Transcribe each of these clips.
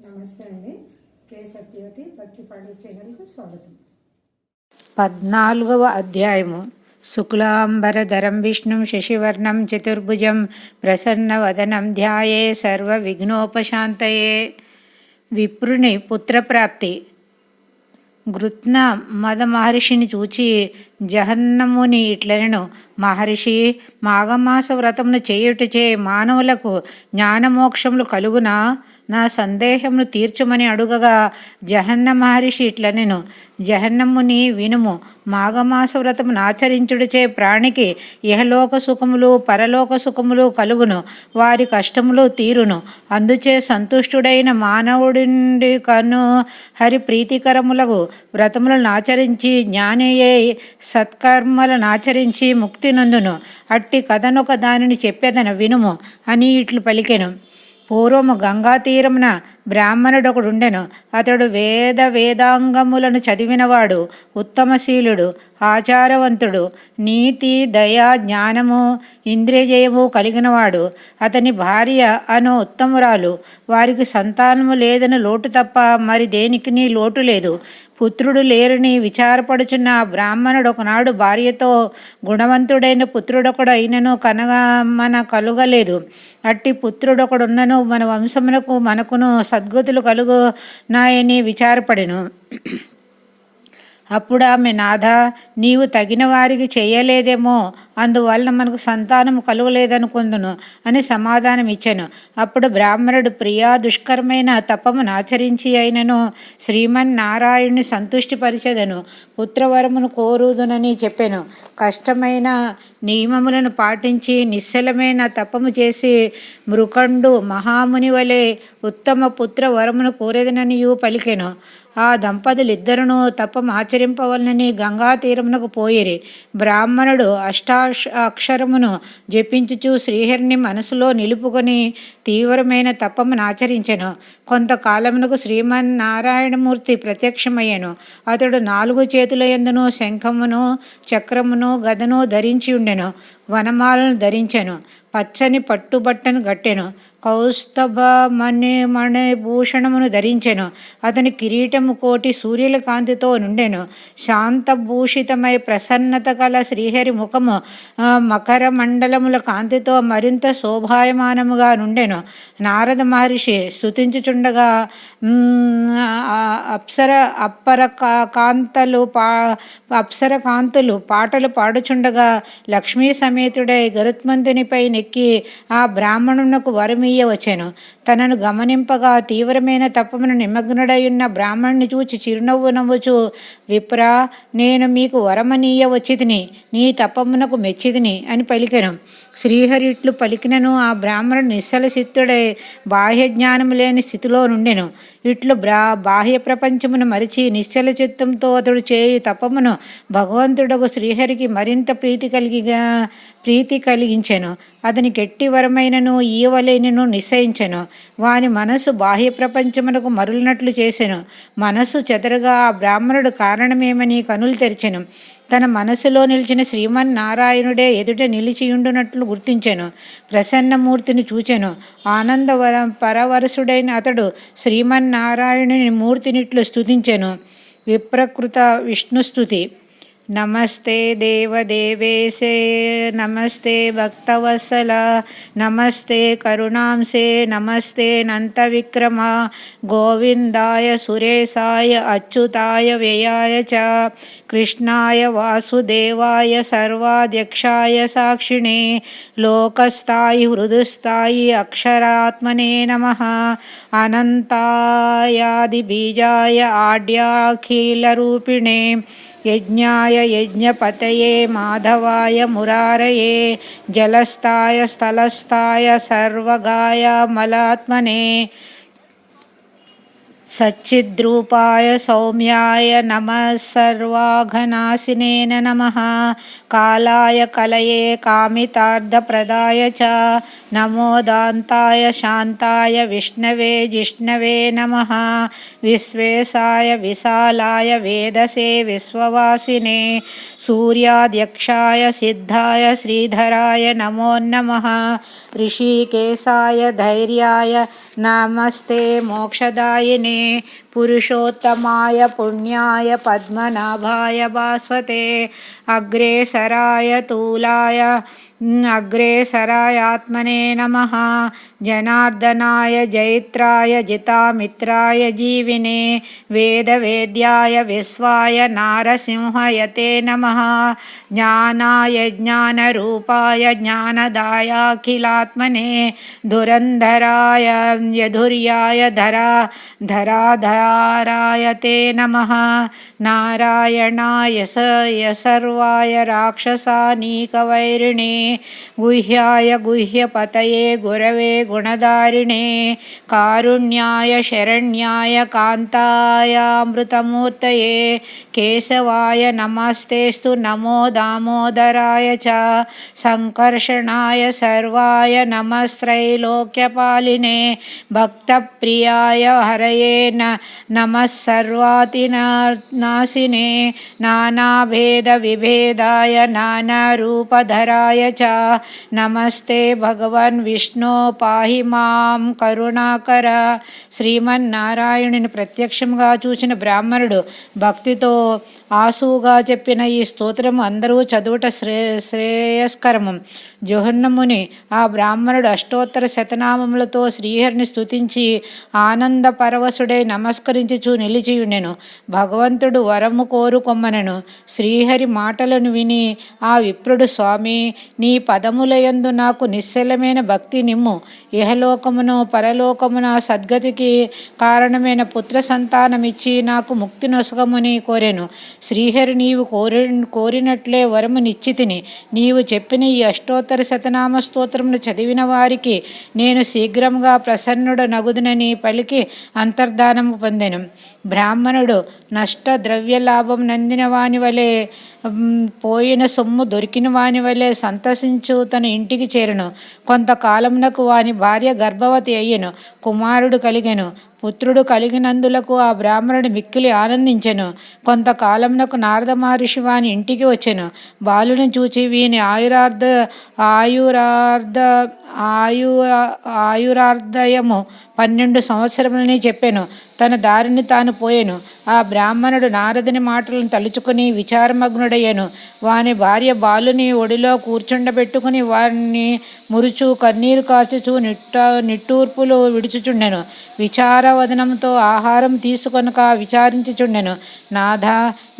నమస్తే అండి. కే సత్యవతి భక్తి పాటల ఛానల్కు స్వాగతం. పద్నాలుగవ అధ్యాయము. శుక్లాంబరధరం విష్ణుం శశివర్ణం చతుర్భుజం ప్రసన్నవదనం ధ్యాయే సర్వ విఘ్నోపశాంతయే విప్రుని పుత్రప్రాప్తి. గృత్న మద మహర్షిని చూచి జహన్నముని ఇట్లనను మహర్షి మాఘమాస వ్రతమును చేయుటచే మానవులకు జ్ఞానమోక్షములు కలుగునా? నా సందేహమును తీర్చుమని అడుగగా జహన్న మహర్షి ఇట్లనెను. జహన్నముని వినుము మాఘమాస వ్రతమును ఆచరించుడిచే ప్రాణికి ఇహలోక సుఖములు పరలోక సుఖములు కలుగును వారి కష్టములు తీరును. అందుచే సంతుష్టుడైన మానవుడి కను హరి ప్రీతికరములకు వ్రతములను ఆచరించి జ్ఞానయ్యే సత్కర్మలను ఆచరించి ముక్తి నందును అట్టి కథనొక దానిని చెప్పేదన వినుము. అని ఇట్లు పలికెను. పూర్వము గంగా తీరమున బ్రాహ్మణుడొకడుండెను. అతడు వేద వేదాంగములను చదివినవాడు ఉత్తమశీలుడు ఆచారవంతుడు నీతి దయా జ్ఞానము ఇంద్రియజయము కలిగినవాడు. అతని భార్య అను ఉత్తమురాలు. వారికి సంతానము లేదని లోటు తప్ప మరి దేనికి లోటు లేదు. పుత్రుడు లేరని విచారపడుచున్న ఆ బ్రాహ్మణుడు ఒకనాడు భార్యతో గుణవంతుడైన పుత్రుడొకడు అయినను కనగమన కలుగలేదు. అట్టి పుత్రుడొకడున్నను మన వంశమునకు మనకును సద్గతులు కలుగు నాయని విచారపడెను. అప్పుడు ఆమె నాథ నీవు తగిన వారికి చేయలేదేమో అందువలన మనకు సంతానం కలుగలేదనుకుందును అని సమాధానం ఇచ్చాను అప్పుడు బ్రాహ్మణుడు ప్రియా దుష్కరమైన తపమును ఆచరించి అయినను శ్రీమన్నారాయణుని సంతుష్టిపరిచెదను పుత్రవరమును కోరుదునని చెప్పాను. కష్టమైన నియమములను పాటించి నిశ్చలమైన తపము చేసి మృకండు మహాముని వలె ఉత్తమ పుత్ర వరమును కోరేదననియు పలికెను. ఆ దంపతులిద్దరును తప్పం ఆచరింపవలనని గంగా తీరమునకు పోయిరి. బ్రాహ్మణుడు అష్టాక్ష అక్షరమును జపించుచు శ్రీహరిని మనసులో నిలుపుకొని తీవ్రమైన తపమును ఆచరించెను. కొంతకాలమునకు శ్రీమన్నారాయణమూర్తి ప్రత్యక్షమయ్యను. అతడు నాలుగు చేతుల ఎందును శంఖమును చక్రమును గదను ధరించి ఉండెను. వనమాలను ధరించెను. పచ్చని పట్టుబట్టను గట్టెను. కౌస్తభ మణి భూషణమును ధరించెను. అతని కిరీటము కోటి సూర్యుల కాంతితో నుండెను. శాంతభూషితమై ప్రసన్నత కల శ్రీహరి ముఖము మకర మండలముల కాంతితో మరింత శోభాయమానముగా నుండెను. నారద మహర్షి స్థుతించుచుండగా అప్సర అప్పర కాంతలు పా అప్సర కాంతులు పాటలు పాడుచుండగా లక్ష్మీ సమేతుడై గరుత్మంతునిపై నెక్కి ఆ బ్రాహ్మణునకు వరమీయవచ్చెను తనను గమనింపగా తీవ్రమైన తపమును నిమగ్నుడయున్న బ్రాహ్మణ్ణి చూచి చిరునవ్వు నవ్వుచు విప్రా నేను మీకు వరమనీయవచ్చితిని నీ తప్పమునకు మెచ్చితిని అని పలికెను. శ్రీహరి ఇట్లు పలికినను ఆ బ్రాహ్మణుడు నిశ్చలసిత్తుడై బాహ్య జ్ఞానము లేని స్థితిలో నుండెను. ఇట్లు బ్రా బాహ్య ప్రపంచమును మరిచి నిశ్చల చిత్తంతో అతడు చేయు తపమును భగవంతుడకు శ్రీహరికి మరింత ప్రీతి కలిగిగా ప్రీతి కలిగించెను. అతని గట్టి వరమైనను ఈవలేనను నిశ్చయించెను. వాని మనసు బాహ్య ప్రపంచమునకు మరులినట్లు చేసెను. మనసు చెదరగా ఆ బ్రాహ్మణుడు కారణమేమని కనులు తెరిచెను. తన మనసులో నిలిచిన శ్రీమన్ నారాయణుడే ఎదుట నిలిచియుండునట్లు గుర్తించాను. ప్రసన్నమూర్తిని చూచాను. ఆనందవర పరవరసుడైన అతడు శ్రీమన్నారాయణుని మూర్తినిట్లు స్థుతించాను విప్రకృత విష్ణుస్తుతి నమస్తే దేవదేవేశే నమస్తే భక్తవత్సల నమస్తే కరుణాంశే నమస్తే నంతవిక్రమ గోవిందాయ సురేశాయ అచ్యుతాయ వ్యయాయ చ కృష్ణాయ వాసుదేవాయ సర్వాధ్యక్షాయ సాక్షిణే లోకస్థాయి హృదుస్థాయి అక్షరాత్మనే నమ అనంతాయాదిబీజాయ ఆడ్యాఖిలరూపిణే యజ్ఞాయ యజ్ఞపతయే మాధవాయ మురారయే జలస్థాయ స్థలస్థాయ సర్వగాయ మలాత్మనే. सच्चिद्रूपाय सौम्याय नमः सर्वाघनाशिनेन नमः कालाय कलये कामितार्थप्रदाय च नमो दान्ताय शान्ताय विष्णवे जिष्णवे नमः विश्वेशाय विशालाय वेदसे विश्ववासिने सूर्याध्यक्षाय सिद्धाय श्रीधराय नमो नमः ऋषिकेशाय धैर्याय नमस्ते मोक्षदायिने പുരുഷോത്തമായ പുണ്യായ പത്മനാഭായ ഭാസ്വത്തെ അഗ്രേസരായ തൂലായ अग्रेसरायात्मने नमः। जनार्दनाय जैत्राय जितामित्राय जीविने वेदवेद्याय विश्वाय नारसिंहयते नमः। ज्ञानाय ज्ञानरूपाय ज्ञानदायाखिलात्मने धुरन्धराय यधुर्याय धरा धराधाराय ते नमः। नारायणाय स यसर्वाय राक्षसानीकवैरिणे गुह्याय गुह्यपतये गुरवे गुणधारिणे कारुण्याय शरण्याय कान्तायामृतमूर्तये केशवाय नमस्तेस्तु नमो दामोदराय च सङ्कर्षणाय सर्वाय नमस्त्रैलोक्यपालिने भक्तप्रियाय हरये न नमः सर्वातिनाशिने नानाभेदविभेदाय नानारूपधराय च नमस्ते भगवन् విష్ణు పాహి మాం కరుణాకర శ్రీమన్నారాయణుని ప్రత్యక్షంగా చూసిన బ్రాహ్మణుడు భక్తితో ఆసువుగా చెప్పిన ఈ స్తోత్రము అందరూ చదువుట శ్రే శ్రేయస్కరము జోహన్నముని ఆ బ్రాహ్మణుడు అష్టోత్తర శతనామములతో శ్రీహరిని స్తుతించి ఆనంద పరవశుడై నమస్కరించుచు నిలిచియుండెను భగవంతుడు వరము కోరుకొమ్మనెను శ్రీహరి మాటలను విని ఆ విప్రుడు స్వామి నీ పదములయందు నాకు నిశ్చలమైన భక్తి నిమ్ము. ఇహలోకమును పరలోకమున సద్గతికి కారణమైన పుత్ర సంతానమిచ్చి నాకు ముక్తి నొసగముని కోరెను. శ్రీహరి నీవు కోరి కోరినట్లే వరము నిశ్చితిని. నీవు చెప్పిన ఈ అష్టోత్తర శతనామ స్తోత్రమును చదివిన వారికి నేను శీఘ్రంగా ప్రసన్నుడు నగుదునని పలికి అంతర్ధానము పొందెను. బ్రాహ్మణుడు నష్ట ద్రవ్య లాభం నందిన వాని వలె పోయిన సొమ్ము దొరికిన వాని వలె సంతసించు తన ఇంటికి చేరును. కొంతకాలమునకు వాని భార్య గర్భవతి అయ్యను. కుమారుడు కలిగెను. పుత్రుడు కలిగినందులకు ఆ బ్రాహ్మణుడు మిక్కిలి ఆనందించెను. కొంతకాలమునకు నారద మహర్షి వాని ఇంటికి వచ్చెను. బాలుని చూచి వీని ఆయురార్ధ ఆయురార్ధ ఆయు ఆయురార్ధయము పన్నెండు సంవత్సరములని చెప్పాను. తన దారిని తాను పోయాను. ఆ బ్రాహ్మణుడు నారదుని మాటలను తలుచుకుని విచారమగ్నుడయ్యను. వాని భార్య బాలుని ఒడిలో కూర్చుండబెట్టుకుని వారిని మురుచు కన్నీరు కాచుచు నిట్ట నిట్టూర్పులు విడుచుచుండెను. విచార విచారవదనంతో ఆహారం తీసుకొనక విచారించుచుండెను. నాథ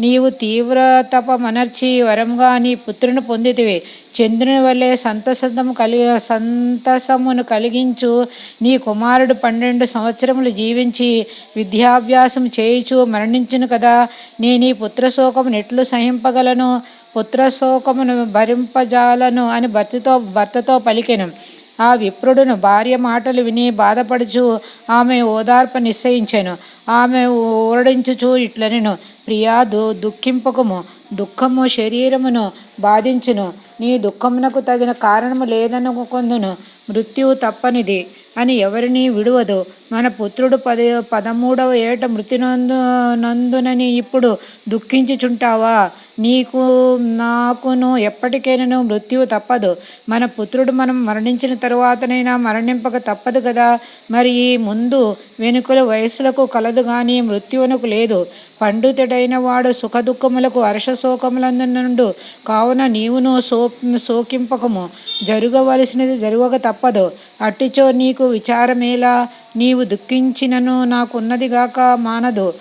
నీవు తీవ్ర తపమనర్చి వరంగా నీ పుత్రుని పొందితివి. చంద్రుని వల్లే సంతసము కలిగి సంతసమును కలిగించు. నీ కుమారుడు పన్నెండు సంవత్సరములు జీవించి విద్యాభ్యాసం చేయుచు మరణించును కదా. నేను నీ పుత్రశోకము నెట్లు సహింపగలను? పుత్రశోకమును భరింపజాలను అని భర్తతో భర్తతో పలికెను. ఆ విప్రుడును భార్య మాటలు విని బాధపడుచు ఆమె ఓదార్ప నిశ్చయించెను. ఆమె ఓరడించుచు ఇట్లనెను ప్రియా దు దుఃఖింపకము దుఃఖము శరీరమును బాధించును. నీ దుఃఖమునకు తగిన కారణము లేదనుకొందును మృత్యువు తప్పనిది అని ఎవరిని విడువదు. మన పుత్రుడు పది పదమూడవ ఏట మృతి నందు నందునని ఇప్పుడు దుఃఖించుచుంటావా? నీకు నాకును ఎప్పటికైనా మృత్యువు తప్పదు. మన పుత్రుడు మనం మరణించిన తరువాతనైనా మరణింపక తప్పదు కదా మరి ఈ ముందు వెనుకల వయసులకు కలదు కానీ మృత్యువునకు లేదు. పండితుడైన వాడు సుఖదుఖములకు హర్షశోకములందునుండు కావున నీవును సో శోకింపకము. జరగవలసినది జరుగక తప్పదు. అట్టిచో నీకు విచారమేలా? నీవు దుఃఖించినను నాకున్నదిగాక మానదు.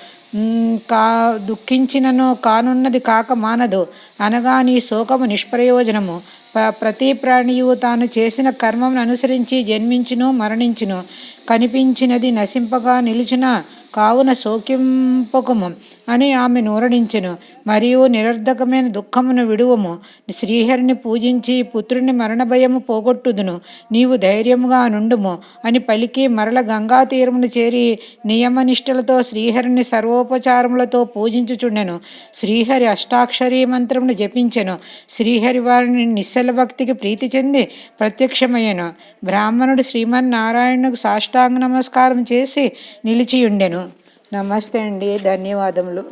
కా దుఃఖించినను కానున్నది కాక మానదు. అనగా నీ శోకము నిష్ప్రయోజనము. ప ప్రతి ప్రాణియు తాను చేసిన కర్మమును అనుసరించి జన్మించును మరణించును. కనిపించినది నశింపగా నిలుచున? కావున శోకింపకము అని ఆమె నూరడించెను. మరియు నిరర్ధకమైన దుఃఖమును విడువము. శ్రీహరిని పూజించి పుత్రుని మరణ భయము పోగొట్టుదును. నీవు ధైర్యముగా నుండుము అని పలికి మరల గంగా తీరమును చేరి నియమనిష్టలతో శ్రీహరిని సర్వోపచారములతో పూజించుచుండెను. శ్రీహరి అష్టాక్షరీ మంత్రమును జపించెను. శ్రీహరి వారిని నిశ్చల భక్తికి ప్రీతి చెంది ప్రత్యక్షమయ్యను. బ్రాహ్మణుడు శ్రీమన్నారాయణకు సాష్టాంగ నమస్కారం చేసి నిలిచియుండెను. నమస్తే అండి ధన్యవాదములు.